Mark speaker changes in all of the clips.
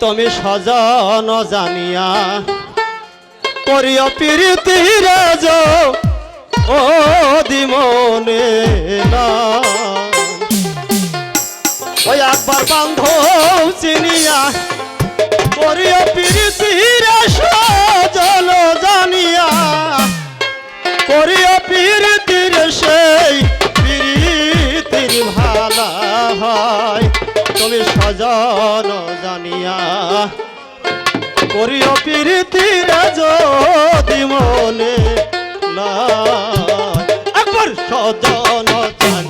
Speaker 1: তুমি সজন জানিয়া, করিও প্রীতি রাজ ও দিমনে ওই একবার বান্ধব চিনিয়া, করিও প্রীতি সজন জানিয়া, করিও প্রীতির সেই সজন জানিয়া করিও প্রীতি মনে না সজন জানিয়া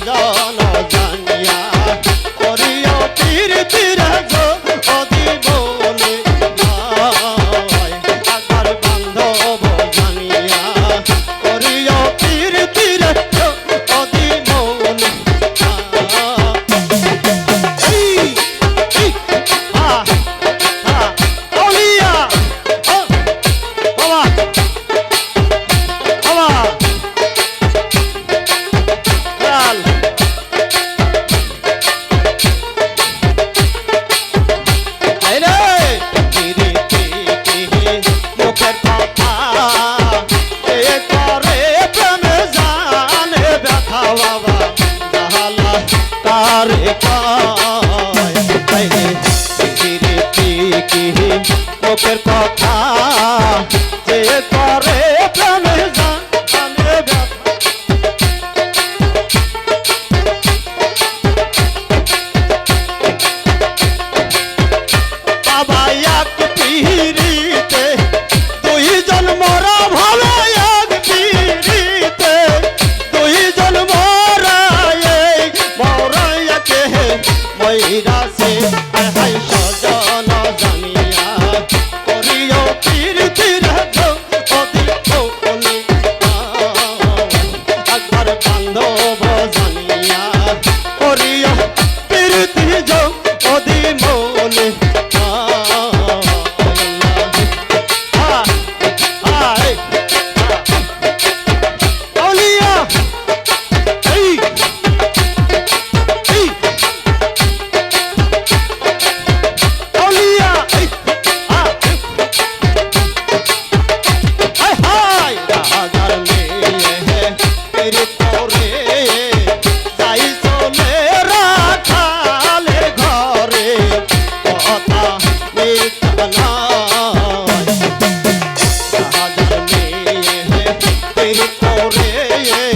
Speaker 1: তুমি বাবা জাহালা মুখের কথা ময়রাছে হাই সজন জানিয়া করিও পিড়িতির অতি কোনি একবার বান্ধব yeah.